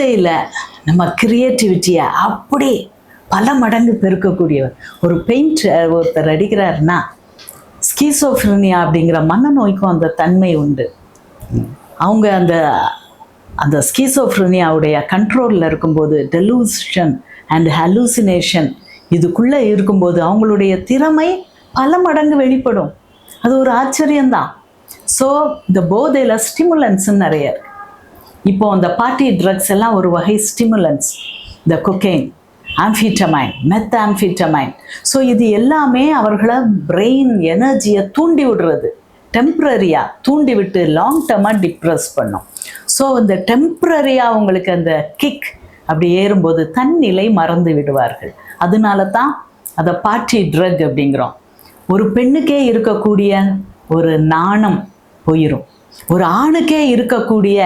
போதையில் நம்ம கிரியேட்டிவிட்டியை அப்படி பல மடங்கு பெருக்கக்கூடியவர். ஒரு பெயிண்ட் ஒருத்தர் அடிக்கிறாருன்னா ஸ்கீசோஃப்ரினியா அப்படிங்கிற மனநோய்க்கும் அந்த தன்மை உண்டு. அவங்க அந்த அந்த ஸ்கீசோஃப்ரினியாவுடைய கண்ட்ரோலில் இருக்கும்போது டெலூஷன் அண்ட் ஹலூசினேஷன் இதுக்குள்ளே இருக்கும்போது அவங்களுடைய திறமை பல மடங்கு வெளிப்படும். அது ஒரு ஆச்சரியம்தான். ஸோ இந்த போதையில் ஸ்டிமுலன்ஸ்ன்னு நிறைய இருக்கு. இப்போ அந்த பார்ட்டி ட்ரக்ஸ் எல்லாம் ஒரு வகை ஸ்டிமுலன்ஸ் இந்த கொக்கெயின் ஆம்ஃபிட்டமைன் மெத்த ஆம்ஃபிட்டமைன் ஸோ இது எல்லாமே அவர்களை பிரெயின் எனர்ஜியை தூண்டி விடுறது. டெம்ப்ரரியாக தூண்டி விட்டு லாங் டர்மாக டிப்ரெஸ் பண்ணும். ஸோ இந்த டெம்ப்ரரியாக அவங்களுக்கு அந்த கிக் அப்படி ஏறும்போது தன்னிலை மறந்து விடுவார்கள். அதனால தான் அதை பார்ட்டி ட்ரக் அப்படிங்கிறோம். ஒரு பெண்ணுக்கே இருக்கக்கூடிய ஒரு நாணம் போயிடும் ஒரு ஆணுக்கே இருக்கக்கூடிய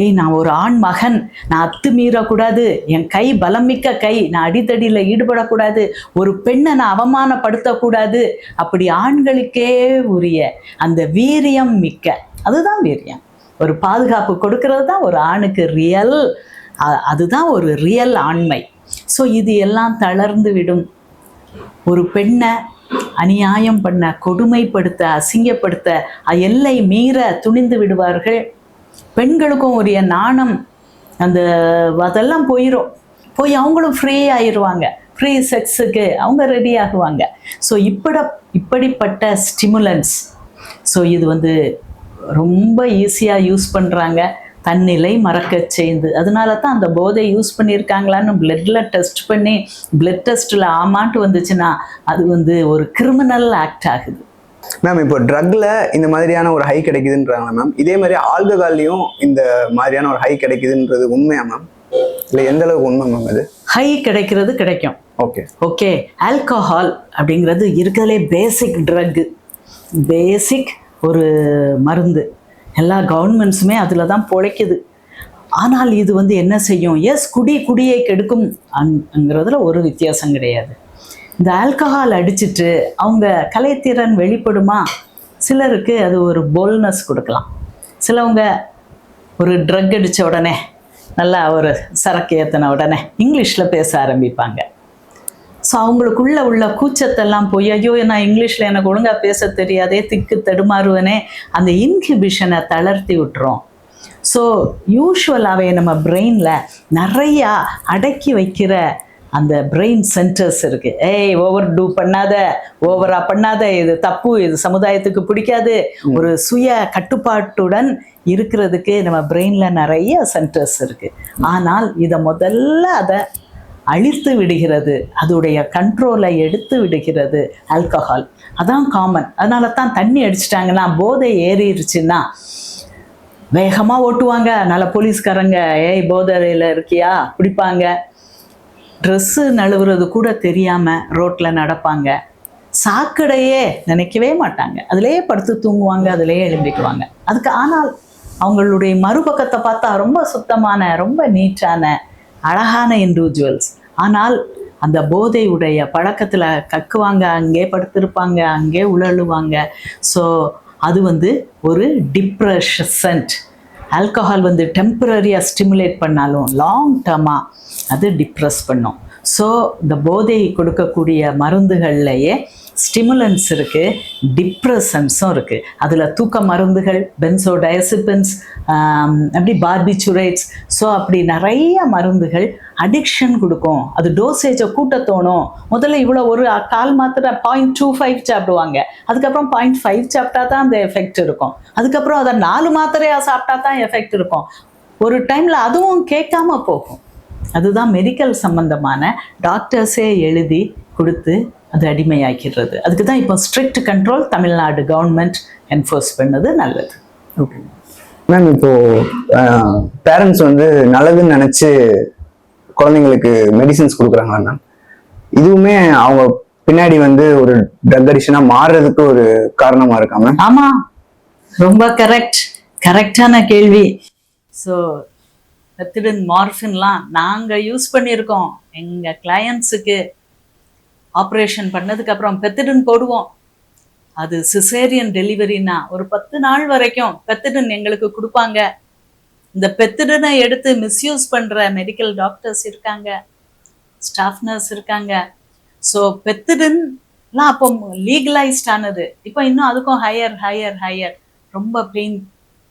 ஏய் நான் ஒரு ஆண் மகன் நான் அத்துமீறக்கூடாது என் கை பலமிக்க கை நான் அடித்தடியில் ஈடுபடக்கூடாது ஒரு பெண்ணை நான் அவமானப்படுத்தக்கூடாது அப்படி ஆண்களுக்கே உரிய அந்த வீரியம் மிக்க அதுதான் வீரியம். ஒரு பாதுகாப்பு கொடுக்கறது தான் ஒரு ஆணுக்கு ரியல் அதுதான் ஒரு ரியல் ஆண்மை. ஸோ இது எல்லாம் தளர்ந்து விடும். ஒரு பெண்ணை அநியாயம் பண்ண கொடுமைப்படுத்த அசிங்கப்படுத்த எல்லை மீற துணிந்து விடுவார்கள். பெண்களுக்கும் உரிய நாணம் அந்த அதெல்லாம் போயிடும் போய் அவங்களும் ஃப்ரீ ஆயிடுவாங்க ஃப்ரீ செக்ஸுக்கு அவங்க ரெடி ஆகுவாங்க. ஸோ இப்பட இப்படிப்பட்ட ஸ்டிமுலன்ஸ் ஸோ இது வந்து ரொம்ப ஈஸியாக யூஸ் பண்ணுறாங்க தன்னிலை மறக்க செய்து. அதனால தான் அந்த போதை யூஸ் பண்ணியிருக்காங்களான்னு பிளட்டில் டெஸ்ட் பண்ணி பிளட் டெஸ்ட்டில் ஆமான்ட்டு வந்துச்சுன்னா அது வந்து ஒரு கிரிமினல் ஆக்ட் ஆகுது. மேம் இப்போ ட்ரக்ல இந்த மாதிரியான ஒரு ஹை கிடைக்குதுன்றாங்க மேம் இதே மாதிரி ஆல்கஹால்லையும் இந்த மாதிரியான ஒரு ஹை கிடைக்குதுன்றது உண்மையா மேம் இல்லை எந்த அளவுக்கு உண்மை மேம் இது ஹை கிடைக்கிறது கிடைக்கும். ஓகே ஓகே ஆல்கஹால் அப்படிங்கிறது இருக்கிறதுலே பேசிக் ட்ரக்கு பேசிக் ஒரு மருந்து. எல்லா கவர்மெண்ட்ஸுமே அதில் தான் பிழைக்குது. ஆனால் இது வந்து என்ன செய்யும்? எஸ் குடி குடியை கெடுக்கும் அங்கிறதுல ஒரு வித்தியாசம் கிடையாது. இந்த ஆல்கஹால் அடிச்சிட்டு அவங்க கலைத்திறன் வெளிப்படுமா? சிலருக்கு அது ஒரு போல்னஸ் கொடுக்கலாம். சிலவங்க ஒரு ட்ரக் அடித்த உடனே நல்லா ஒரு சரக்கு ஏற்றின உடனே இங்கிலீஷில் பேச ஆரம்பிப்பாங்க. ஸோ அவங்களுக்குள்ள உள்ள கூச்சத்தெல்லாம் போய் ஐயோ நான் இங்கிலீஷில் எனக்கு ஒழுங்காக பேச தெரியாதே திக்கு தடுமாறுவனே அந்த இன்ஹிபிஷனை தளர்த்தி விட்டுரும் ஸோ யூஸ்வலாகவே நம்ம பிரெயினில் நிறையா அடக்கி வைக்கிற அந்த பிரெயின் சென்டர்ஸ் இருக்கு. ஏய் ஓவர் டூ பண்ணாத ஓவரா பண்ணாத இது தப்பு இது சமுதாயத்துக்கு பிடிக்காது. ஒரு சுய கட்டுப்பாட்டுடன் இருக்கிறதுக்கு நம்ம பிரெயின்ல நிறைய சென்டர்ஸ் இருக்கு. ஆனால் இதை முதல்ல அதை அழித்து விடுகிறது. அதோடைய கண்ட்ரோலை எடுத்து விடுகிறது ஆல்கஹால் அதான் காமன் அதனால தான் தண்ணி அடிச்சிட்டாங்கன்னா போதை ஏறிடுச்சுன்னா வேகமாக ஓட்டுவாங்க. நல்ல போலீஸ்காரங்க ஏய் போதையில் இருக்கியா? பிடிப்பாங்க ட்ரெஸ்ஸு நழுவுறது கூட தெரியாமல் ரோட்டில் நடப்பாங்க. சாக்கடையே நினைக்கவே மாட்டாங்க. அதிலேயே படுத்து தூங்குவாங்க அதிலேயே எழும்பிக்குவாங்க. அதுக்கு ஆனால் அவங்களுடைய மறுபக்கத்தை பார்த்தா ரொம்ப சுத்தமான ரொம்ப நீட்டான அழகான இண்டிவிஜுவல்ஸ் ஆனால் அந்த போதை உடைய பழக்கத்தில் கக்குவாங்க அங்கே படுத்திருப்பாங்க அங்கே உழலுவாங்க. ஸோ அது வந்து ஒரு டிப்ரெஷன்ட் ஆல்கஹால் வந்து டெம்பரரியாக ஸ்டிமுலேட் பண்ணாலும் லாங் டேர்மாக அது டிப்ரெஸ் பண்ணும். ஸோ இந்த போதை கொடுக்கக்கூடிய மருந்துகள்லையே ஸ்டிமுலன்ஸ் இருக்குது டிப்ரெசன்ஸும் இருக்குது அதில் தூக்க மருந்துகள் பென்சோடயசிபன்ஸ் அப்படி பார்பிச்சுரேட்ஸ் ஸோ அப்படி நிறைய மருந்துகள் அடிக்ஷன் கொடுக்கும். அது டோசேஜை கூட்ட தோணும் முதல்ல இவ்வளோ ஒரு கால் மாத்திரை பாயிண்ட் டூ ஃபைவ் சாப்பிடுவாங்க. அதுக்கப்புறம் பாயிண்ட் ஃபைவ் சாப்பிட்டா தான் அந்த எஃபெக்ட் இருக்கும். அதுக்கப்புறம் அதை நாலு மாத்திரையாக சாப்பிட்டா தான் எஃபெக்ட் இருக்கும். ஒரு டைமில் அதுவும் கேட்காம போகும். அதுதான் மெடிக்கல் சம்பந்தமான டாக்டர்ஸே எழுதி கொடுத்து அது அடிமையாக்கிடுறது அதுக்கு தான் இப்போ strict control Tamil Nadu government enforce பண்ணது நல்லது. ஓகே மேம் இப்போ பேரண்ட்ஸ் வந்து நல்லதுன்னு நினைச்சு குழந்தைங்களுக்கு மெடிசின்ஸ் கொடுக்குறாங்களா மேம் இதுவுமே அவங்க பின்னாடி வந்து ஒரு ட்ரக் அடிஷனா மாறுறதுக்கு ஒரு காரணமா இருக்கா மேம் ஆமா. ரொம்ப கரெக்ட் கரெக்டான கேள்வி. ஸோ மெத்திடின் மார்ஃபின்லாம் நாங்கள் யூஸ் பண்ணியிருக்கோம். எங்கள் கிளையண்ட்ஸுக்கு ஆப்ரேஷன் பண்ணதுக்கப்புறம் அப்புறம் போடுவோம். அது சிசேரியன் டெலிவரினா ஒரு பத்து நாள் வரைக்கும் பெத்துடன் எங்களுக்கு கொடுப்பாங்க. இந்த பெத்திடனை எடுத்து மிஸ்யூஸ் பண்ணுற மெடிக்கல் டாக்டர்ஸ் இருக்காங்க. ஸ்டாஃப் நர்ஸ் இருக்காங்க. ஸோ பெத்திடன்லாம் அப்போ லீகலைஸ்ட் ஆனது. இப்போ இன்னும் அதுக்கும் ஹையர் ஹையர் ஹையர் ரொம்ப பெயின்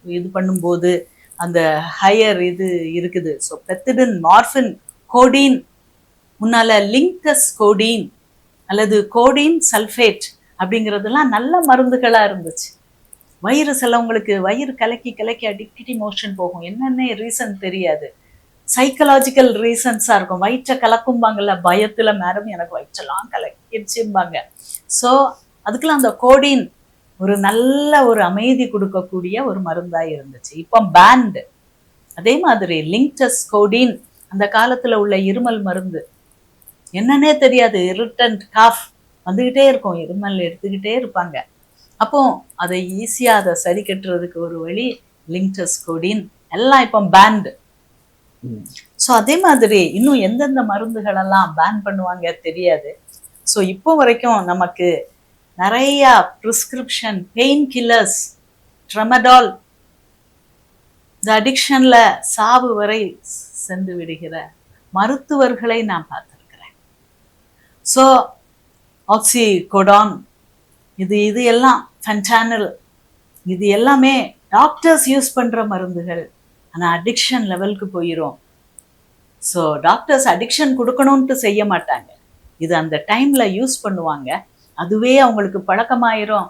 இது பண்ணும்போது அந்த ஹையர் இது இருக்குது. ஸோ பெத்திடன் மார்ஃபின் கோடீன் முன்னால் லிங்கஸ் கோடீன் அல்லது கோடின் சல்ஃபேட் அப்படிங்கிறதெல்லாம் நல்ல மருந்துகளா இருந்துச்சு. வயிறு சிலவங்களுக்கு வயிறு கலக்கி கலக்கி அடிக்கடி மோஷன் போகும். என்னென்ன ரீசன் தெரியாது. சைக்கலாஜிக்கல் ரீசன்ஸாக இருக்கும். வயிற்றை கலக்கும்பாங்கல்ல பயத்துல மேடம் எனக்கு வயிற்றெல்லாம் கலக்கிடுச்சும்பாங்க. ஸோ அதுக்கெல்லாம் அந்த கோடின் ஒரு நல்ல ஒரு அமைதி கொடுக்கக்கூடிய ஒரு மருந்தாக இருந்துச்சு. இப்போ பேண்டு அதே மாதிரி லிங்டஸ் கோடின் அந்த காலத்துல உள்ள இருமல் மருந்து. என்னன்னே தெரியாது. இரிட்டன்ட் காஃப் வந்துக்கிட்டே இருக்கும். இருமல் எடுத்துக்கிட்டே இருப்பாங்க. அப்போ அதை ஈஸியாக அதை சரி கட்டுறதுக்கு ஒரு வழி லிங்டஸ் கோடின் எல்லாம் இப்போ பேண்ட் ஸோ அதே மாதிரி இன்னும் எந்தெந்த மருந்துகளெல்லாம் பேன் பண்ணுவாங்க தெரியாது. ஸோ இப்போ வரைக்கும் நமக்கு நிறையா ப்ரிஸ்கிரிப்ஷன் பெயின் கில்லர்ஸ் ட்ரமடால் இந்த அடிக்ஷனில் சாவு வரை சென்று விடுகிற மருத்துவர்களை நான் பார்த்துருக்கிறேன் ஸோ ஆக்சிகோடான் இது இது எல்லாம் ஃபென்டானல் இது எல்லாமே டாக்டர்ஸ் யூஸ் பண்ணுற மருந்துகள். ஆனால் அடிக்ஷன் லெவலுக்கு போயிடும் ஸோ டாக்டர்ஸ் அடிக்ஷன் கொடுக்கணுன்ட்டு செய்ய மாட்டாங்க. இது அந்த டைமில் யூஸ் பண்ணுவாங்க. அதுவே அவங்களுக்கு பழக்கமாயிரும்.